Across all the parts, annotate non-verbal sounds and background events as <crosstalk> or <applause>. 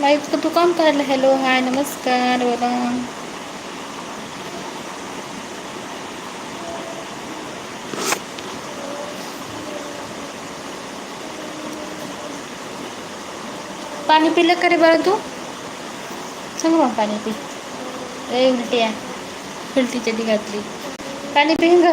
माहीत तू काम करायला हॅलो हाय नमस्कार बोला। पाणी पिलं का रे बरं तू। सांग मग पाणी पी। ए उलटी आहे। उलटीच्या ती घातली पाणी पिन ग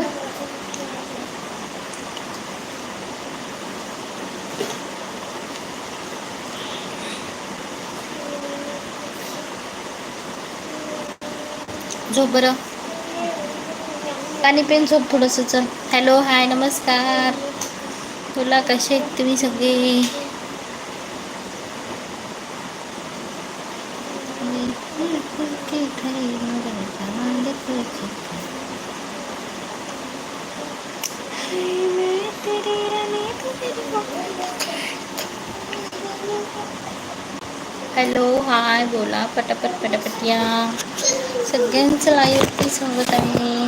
झोप बरं. पाणी पेन झोप थोडंसं चल. हॅलो हाय नमस्कार. तुला कसे आहेत तुम्ही सगळे? हॅलो हाय बोला पटापट पटापट या. सगळ्यांचं लाईव्हवरती स्वागत आहे.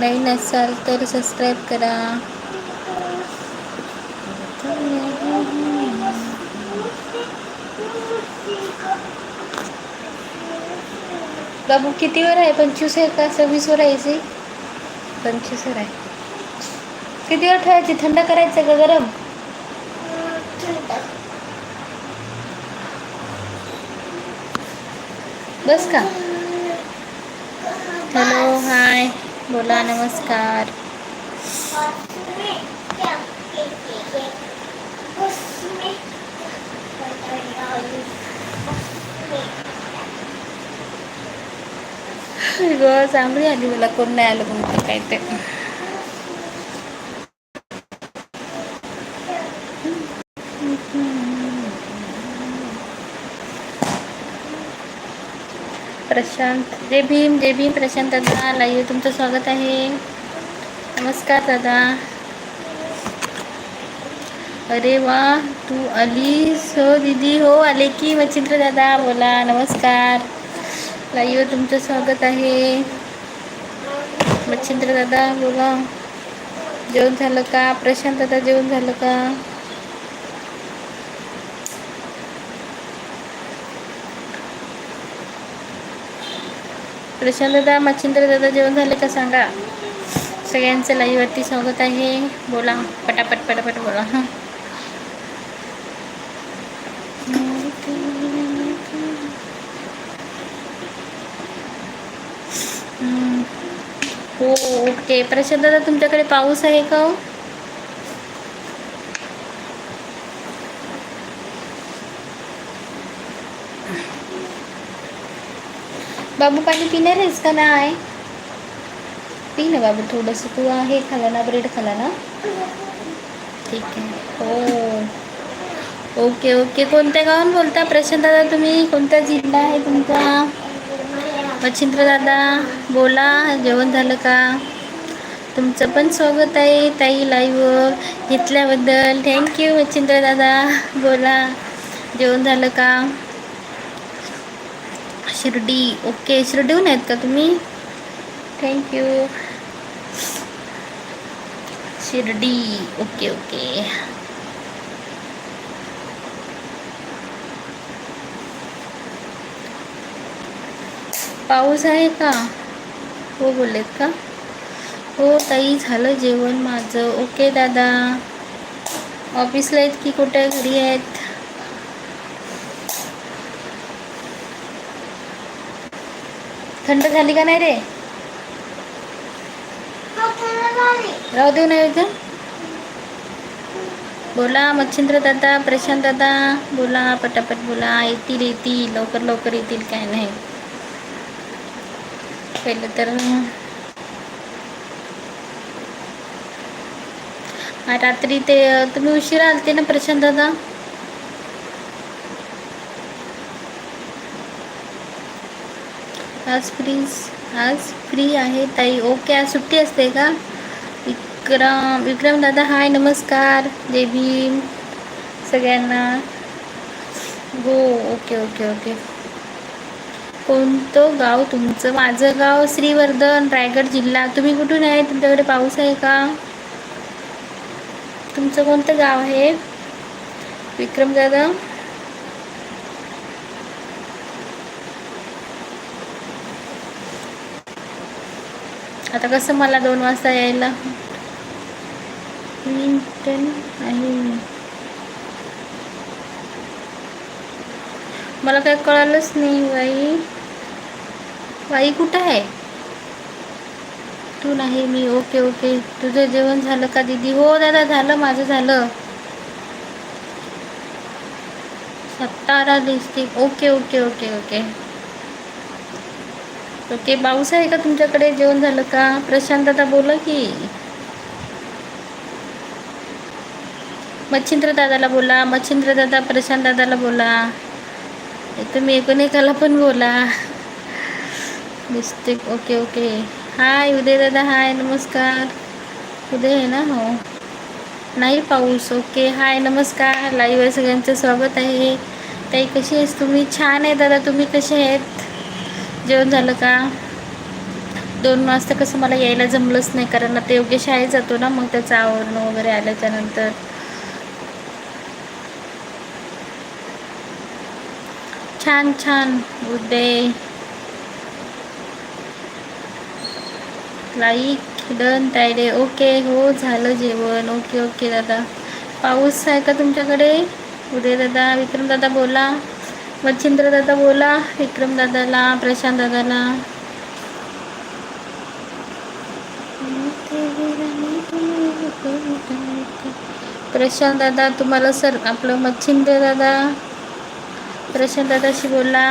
नवीन असाल तर सबस्क्राईब करा. बाबू कितीवर आहे? पंचवीस आहे का? सव्वीसवर आहे याची पंचवीसवर आहे. कितीवर ठेवायची? थंड करायचं का गरम? बस का हॅलो हाय बोला नमस्कार ग चांगली आली मला कोण नाही आलं कोणतं काय ते प्रशांत. जय भीम जय भीम प्रशांत दादा. लाईव्ह तुमचं स्वागत आहे. नमस्कार दादा. अरे वा तू आलीस. हो दीदी. हो आले की मच्छिंद्र दादा. बोला नमस्कार. लाईव्ह तुमचं स्वागत आहे. मच्छिंद्र दादा बोला. जेवण झालं का? प्रशांत दादा जेवण झालं का? प्रशांतदा दादा मच्छिंद्र दादा जेवण झाले का सांगा? सगळ्यांचं लाईवरती स्वागत आहे. बोला पटापट पटापट बोला. हां हो ओके. प्रशांतदा तुमच्याकडे पाऊस आहे का हो? बाबू पाणी पिणार आहेस का नाही? पी ना बाबू थोडंसं तू आहे खाला ना ब्रेड खाला ना ठीक आहे. हो. Okay okay. कोणत्या गावून बोलता? प्रशांत दादा तुम्ही? कोणता जिल्हा आहे तुमचा? मच्छिंद्र दादा बोला. जेवण झालं का? तुमचं पण स्वागत आहे ताई लाईव्ह घेतल्याबद्दल. थँक्यू मच्छिंद्र दादा. बोला. जेवण झालं का? शिर्डी. ओके शिर्डीहून आहेत का तुम्ही? Thank you Shirdi. Okay okay. पाऊस आहे का? हो बोललेत का? हो ताई झालं जेवण माझं. ओके दादा. ऑफिसला आहेत की कुठे? घरी आहेत? थंड झाली का नाही रे? राहू देऊ नाही इथं. बोला मच्छिंद्र दादा प्रशांत दादा बोला पटापट बोला येतील येतील लवकर लवकर येतील काय नाही. पहिलं तर हा, रात्री ते तुम्ही उशिरा आलते ना प्रशांत दादा? आज फ्री आज फ्री आहे ताई. ओके आज सुट्टी असते का? विक्रम विक्रम दादा हाय नमस्कार. जय भीम. सगळ्यांना. हो ओके ओके ओके कोणतं गाव तुमचं? माझं गाव श्रीवर्धन रायगड जिल्हा. तुम्ही कुठून आहे तुमच्याकडे पाऊस आहे का? तुमचं कोणतं गाव आहे? विक्रम दादा? आता कसं मला दोन वाजता यायला? मला काय कळालंच नाही बाई. बाई कुठं आहे? तू नाही मी. Okay okay. तुझं जेवण झालं का दीदी? हो दादा झालं. माझं झालं. Satara district okay okay okay okay. Okay पाऊस आहे का तुमच्याकडे? जेवण झालं का? प्रशांत दादा बोला की. मच्छिंद्र दादाला बोला मच्छिंद्र दादा प्रशांत दादाला बोला. तुम्ही एकूण पण बोला. District okay okay. Hi Uday दादा. हाय नमस्कार. उदय आहे ना? हो. नाही पाऊस. ओके. हाय नमस्कार. लाईव्ह सगळ्यांचं स्वागत आहे. ताई कशी आहेस तुम्ही? छान आहे दादा. तुम्ही कसे आहेत? जेवण झालं का? दोन वाजता कसं मला यायला जमलंच नाही कारण आता योग्य शाळेत जातो ना मग त्याचं आवरणं वगैरे आल्याच्यानंतर छान छान. उदय लाईक डन तायडे ओके हो झालं जेवण. ओके ओके दादा. पाऊस आहे का तुमच्याकडे? उदय दादा विक्रम दादा बोला. दादा बोला विक्रम दादाला प्रशांत दादाला. प्रशांत दादा तुम्हाला सर आपलं मच्छिंद्र दादा. प्रशांत दादाशी बोला.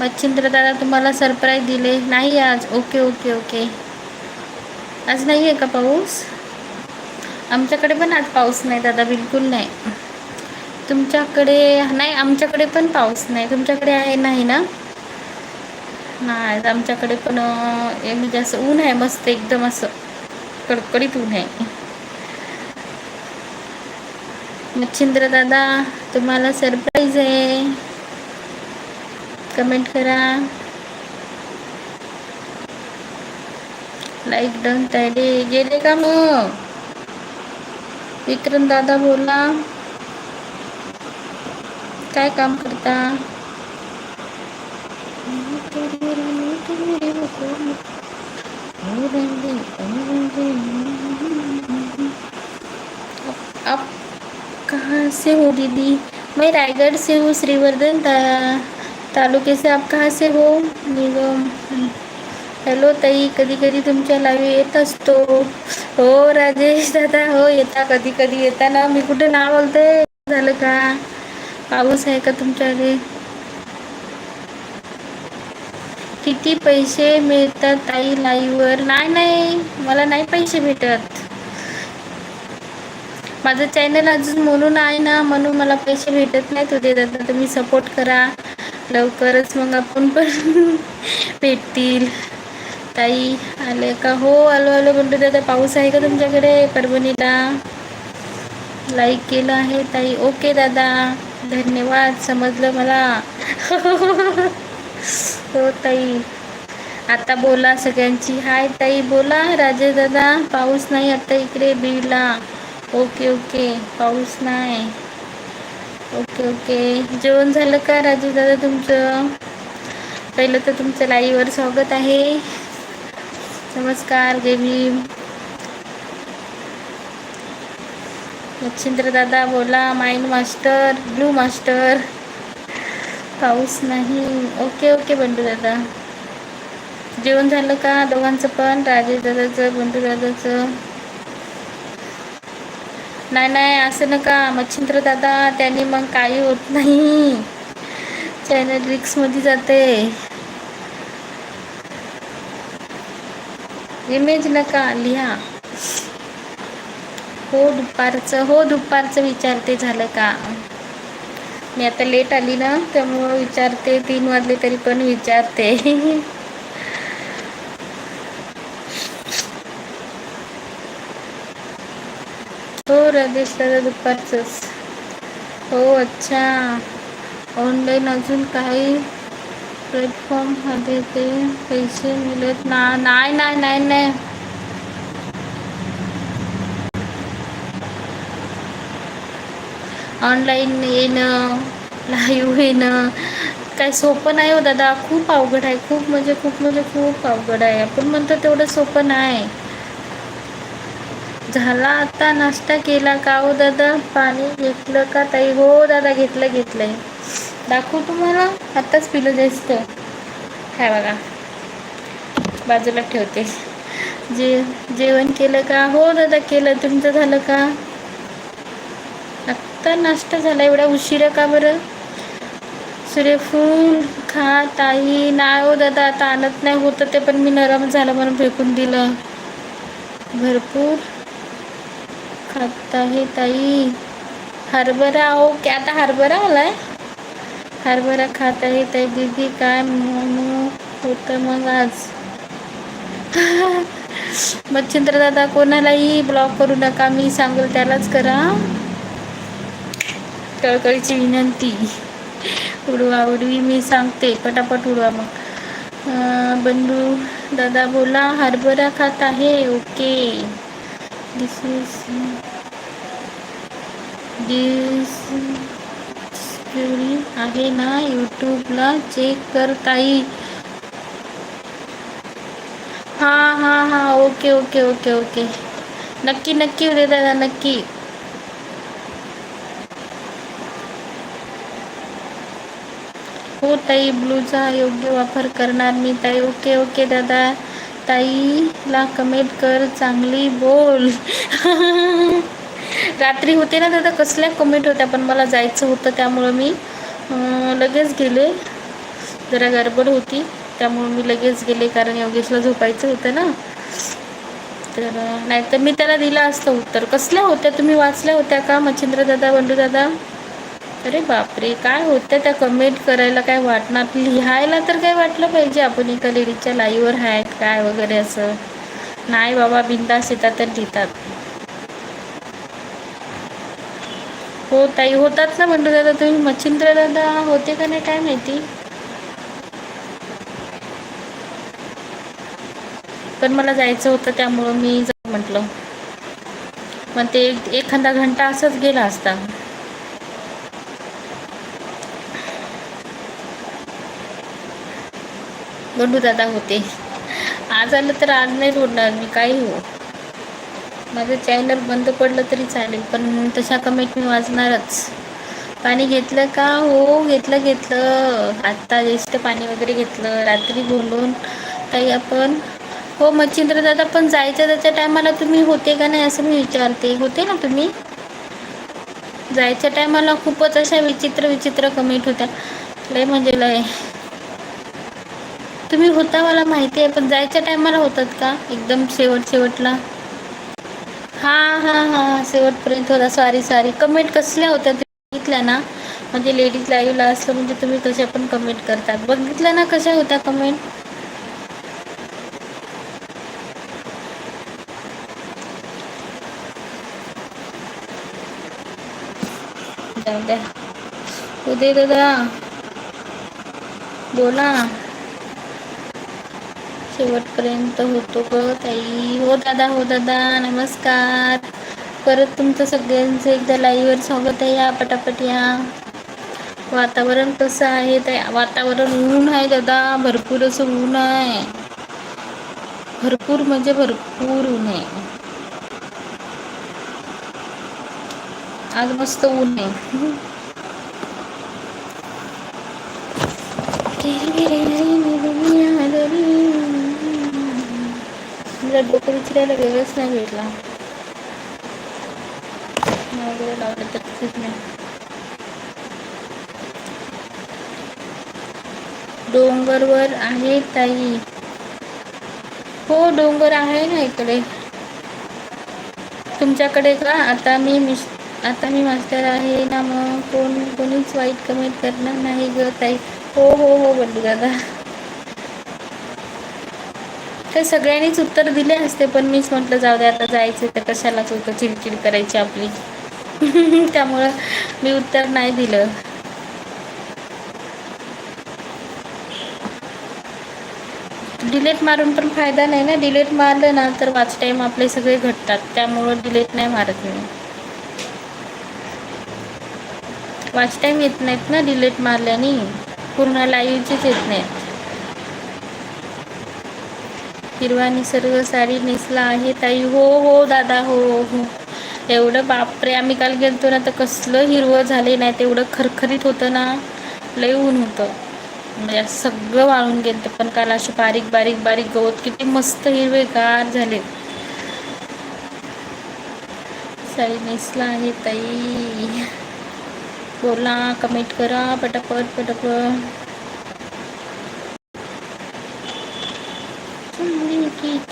मच्छिंद्र दादा तुम्हाला सरप्राईज दिले. नाही आज. Okay okay okay. आज नाही आहे का पाऊस? आमच्याकडे पण आज पाऊस नाही दादा बिलकुल नाही. तुमच्याकडे नाही आमच्याकडे पण पाऊस नाही. तुमच्याकडे आहे नाही ना? नाही आमच्याकडे पण म्हणजे असं ऊन आहे मस्त एकदम असं कडकडीत ऊन आहे. मच्छिंद्र दादा तुम्हाला सरप्राईज आहे. कमेंट करा. लाईक डन तायडे गेले का मग? विक्रम दादा बोला. काय काम करता आप कहाँ से हो दीदी? मैं रायगढ़ से हूँ श्रीवर्धन ता, तालुके से। आप कहाँ से हो? निगम। हॅलो ताई कधी कधी तुमच्या लाईव्ह येत असतो। हो राजेश दादा हो येता कधी कधी येता ना मी कुठे ना बोलते? का? पाऊस आहे का तुमच्याकडे? किती पैसे मिळतात ताई लाईव्हवर नाही नाही. मला नाही पैसे भेटत. माझं चॅनल अजून म्हणून आहे ना म्हणून मला पैसे भेटत नाही तुझे. दादा तुम्ही सपोर्ट करा. लवकरच मग आपण पण <laughs> भेटतील. ताई आले का? हो आलो आलो. म्हणतो दादा पाऊस आहे का तुमच्याकडे? परभणीला. लाईक केलं आहे ताई. ओके दादा. धन्यवाद समजलं मला. हो ताई. आता बोला सगळ्यांची. हाय ताई बोला. राजे दादा पाऊस नाही आता इकडे बीडला. Okay okay. पाऊस नाही. Okay okay. जेवण झालं का राजे दादा तुमचं? पहिलं तर तुमचं लाईव्हवर स्वागत आहे. नमस्कार जय भीम मच्छिंद्र दादा बोला माइंड मास्टर ब्लू मास्टर. पाऊस नाही. ओके ओके बंडू दादा. जेवण झालं का दोघांचं पण? राजेश दादाचं बंडू दादाचं. नाही नाही असं नका. मच्छिंद्र दादा त्यांनी मग काही होत नाही. चॅनल रिक्समध्ये जाते. इमेज नका लिहा. हो दुपारचं हो दुपारचं विचारते झालं का? मी आता लेट आली ना त्यामुळं विचारते तीन वाजले तरी पण विचारते. हो राजेश दादा दुपारचंच. हो अच्छा. ऑनलाईन अजून काही प्लॅटफॉर्ममध्ये ते पैसे मिळत ना नाही नाही नाही नाही. ऑनलाईन येणं लाईव्ह येणं काय सोपं नाही हो दादा. खूप अवघड आहे. खूप म्हणजे खूप म्हणजे खूप अवघड आहे. आपण म्हणतो तेवढं सोपं नाही. झाला आता नाश्ता केला का हो दादा? पाणी घेतलं का ताई? हो दादा घेतलं घेतलंय. दाखवू तुम्हाला? आत्ताच पिलं जास्त. काय बघा. बाजूला ठेवते. जे जेवण केलं का? हो दादा केलं. तुमचं झालं का? आत्ता नाश्ता झाला. एवढा उशिरा का बरं? सूर्यफूल खा ताई नाही हो दादा आता आणत नाही होतं ते पण मी नरम झालं म्हणून फेकून दिलं. भरपूर खात आहे ताई. हरभरा ओके आता हरभरा आलाय? हरभरा खात आहे ताई दीदी काय म्हणू होतं मग आज? <laughs> मच्छिंद्र दादा कोणालाही ब्लॉक करू नका मी सांगेल त्यालाच करा. कळकळीची विनंती. उडवा उडवी मी सांगते. पटापट उडवा मग. बंधू दादा बोला हरभरा खात आहे ओके. दिस इज दिस आहे ना यूट्यूबला चेक कर ताई. हां हां हां. ओके ओके ओके ओके नक्की नक्की उद्या दादा नक्की. हो ताई ब्लूचा योग्य वापर करणार मी. ताई ओके ओके दादा. ताईला कमेंट कर. चांगली बोल. <laughs> रात्री होते ना दादा कसल्या कमेंट होत्या? पण मला जायचं होतं त्यामुळं मी लगेच गेले. जरा गडबड होती त्यामुळे मी लगेच गेले कारण योगेशला झोपायचं होतं ना. तर नाहीतर मी त्याला दिलं असतं उत्तर. कसल्या होत्या? तुम्ही वाचल्या होत्या का मच्छिंद्र दादा बंडू दादा? अरे बापरे काय होतं त्या कमेंट करायला? काय वाटणार? लिहायला तर काय वाटलं पाहिजे? आपण एका लेडीजच्या लाईव्हवर आहेत काय वगैरे असं? नाही बाबा बिंदास येतात तर लिहितात. हो ताई होतात ना म्हणतो दादा तुम्ही मच्छिंद्र दादा होते का नाही? काय माहिती? पण मला जायचं होतं त्यामुळं मी म्हटलं. मग ते एखादा घंटा असंच गेला असता. दादा होते. आज आलं तर आज नाही सोडणार मी काही हो? माझं चॅनल बंद पडलं तरी चालेल पण तशा कमेंट मी वाचणारच. पाणी घेतलं का? हो घेतलं घेतलं. आत्ता ज्येष्ठ पाणी वगैरे घेतलं रात्री बोलून काही आपण. हो मच्छिंद्र दादा पण जायचं त्याच्या टायमाला तुम्ही होते का नाही असं मी विचारते. होते ना तुम्ही? जायच्या टायमाला खूपच अशा विचित्र विचित्र कमेंट होत्या. लय म्हणजे लय तुम्ही होता मला माहिती आहे पण जायच्या टायमाला होतात का? एकदम शेवट शेवटला. हां हां हां शेवटपर्यंत होता. सॉरी सॉरी कमेंट कसल्या होत्या? बघितल्या ना? म्हणजे लेडीज लाईव्हला असलं म्हणजे तुम्ही कशा पण कमेंट करतात. बघितल्या ना कशा होत्या कमेंट द्या. उदय दादा बोला. शेवटपर्यंत होतो ग ताई. हो दादा हो दादा नमस्कार. परत तुमचं सगळ्यांचं एकदा लाईव्हवर स्वागत आहे या पटापट या. वातावरण कसं आहे ते वातावरण ऊन आहे दादा भरपूर असं ऊन आहे. भरपूर म्हणजे भरपूर ऊन आहे. आज मस्त ऊन आहे. मला डोकं विचारायला वेगळंच नाही भेटला. वगैरे लावलं तर ठीक नाही. डोंगरवर आहे ताई. हो डोंगर आहे ना इकडे. तुमच्याकडे का? आता मी मिस आता मी मास्टर आहे ना मग कोण कोणीच वाईट कमेंट करणार नाही ग ताई. हो हो हो बंडू दादा. तर सगळ्यांनीच उत्तर दिले असते पण मीच म्हटलं जाऊ दे आता जायचं तर कशालाच होतं चिडचिड करायची आपली? <laughs> त्यामुळं मी उत्तर नाही दिलं. डिलेट मारून पण फायदा नाही ना. डिलेट मारलं ना तर वाच टाईम आपले सगळे घटतात. त्यामुळं डिलेट नाही मारत मी. वाच टाईम येत नाहीत ना डिलेट मारल्याने. पूर्ण लाईव्हचेच येत नाहीत. हिरवा निसर्ग साडी नेसला आहे ताई. हो हो दादा हो, हो हो एवढं बापरे आम्ही काल गेलतो ना तर कसलं हिरवं झाले नाही तेवढं खरखरीत होतं ना लय ऊन होतं. म्हणजे सगळं वाळून गेल पण काल असे बारीक बारीक बारीक गवत किती मस्त हिरवे गार झाले. साडी नेसला आहे ताई. बोला कमेंट करा पटापट पटापट चांदणी की थैली में चांद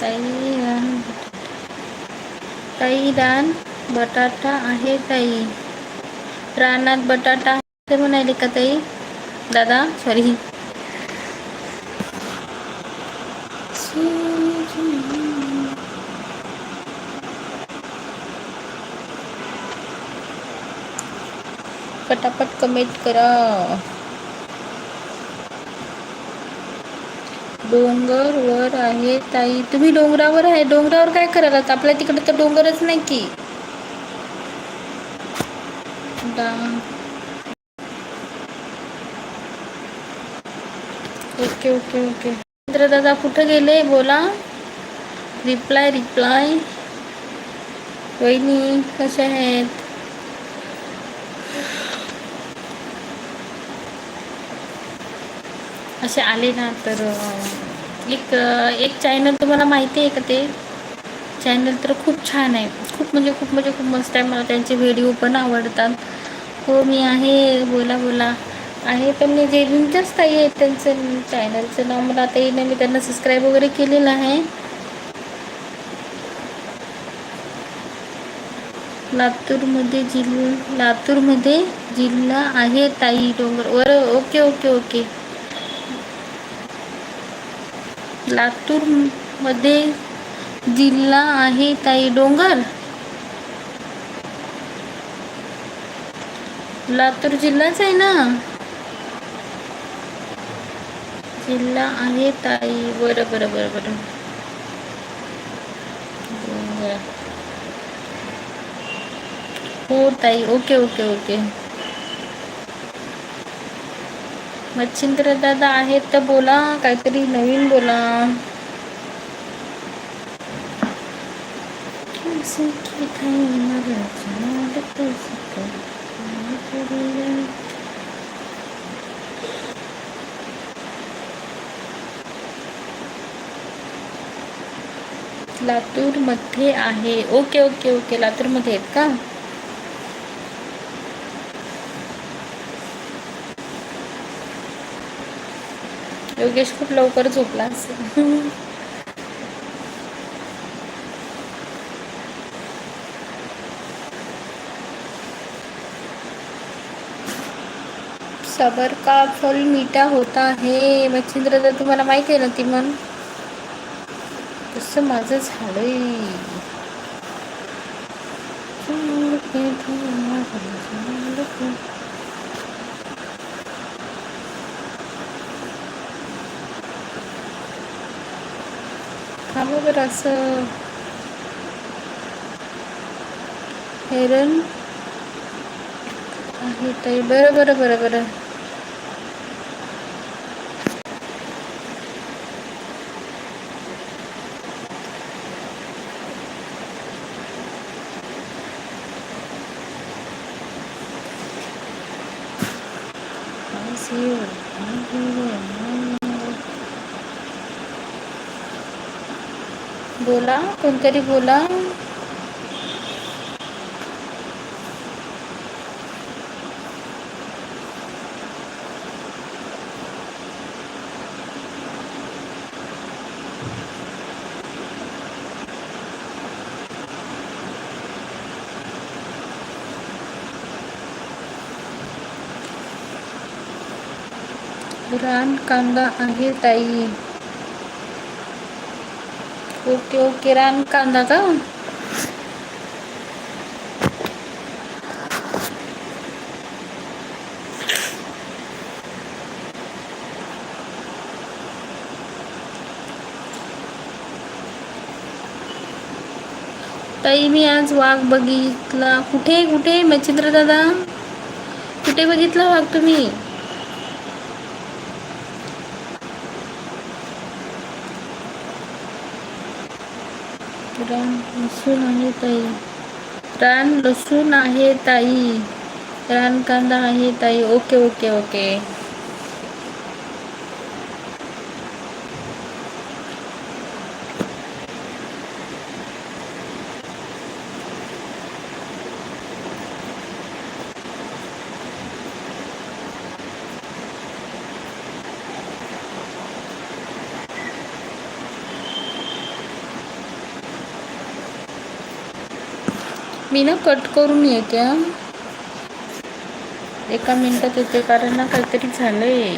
ताई ताई बटाटा आहे ताई. रानात बटाटा आहे म्हणाले का ताई? दादा सॉरी पटापट कमेंट करा. डोंगर वर आहे, ताई. तुम्ही डोंगरावर आहे. डोंगरावर काय करायला आपल्या तिकडे तर डोंगरच नाही की. Okay okay okay. दादा कुठं गेले? बोला. रिप्लाय रिप्लाय वहिनी, कशा आहेत? असे आले ना तर एक एक चॅनल तुम्हाला माहिती आहे का ते? चॅनल तर खूप छान आहे. खूप म्हणजे खूप म्हणजे खूप मस्त आहे. मला त्यांचे व्हिडिओ पण आवडतात. हो मी आहे. बोला बोला. आहे पण मी जे तुमच्याच ताई आहेत त्यांचं चॅनलचं नाव मला आता येईन. मी त्यांना सबस्क्राईब वगैरे केलेलं आहे. लातूरमध्ये जिल्हा लातूरमध्ये जिल्हा आहे ताई डोंगर वर ओके ओके ओके. लातूरमध्ये जिल्हा आहे ताई डोंगर. लातूर जिल्हाच आहे ना? जिल्हा आहे ताई. बरं बरं बरं बरं. हो ताई ओके ओके ओके. मच्छिंद्र दादा आहेत तर बोला काहीतरी नवीन बोला. कैसे की लातूरमध्ये आहे. Okay okay okay. लातूरमध्ये आहेत का? योगेश खूप लवकर झोपला असेल. सबर का फल मीठा होता आहे मच्छिंद्र तर तुम्हाला माहिती आहे ना ती मन तसं माझं झालंय. का बरं असं. हेरण आहे ताई. बरं बरं बरं बरं. बोला कोणतरी बोला रान कांदा आहे ताई ओके ओके रान कांदा का ताई मी आज वाघ बघितला. कुठे कुठे मच्छिंद्र दादा? कुठे बघितला वाघ तुम्ही? रान लसूण आहे ताई. रान लसूण आहे ताई. रान कांदा आहे ताई. Okay okay okay. मी ना कट करून येते एका मिनिटात येते कारण ना काहीतरी झालंय.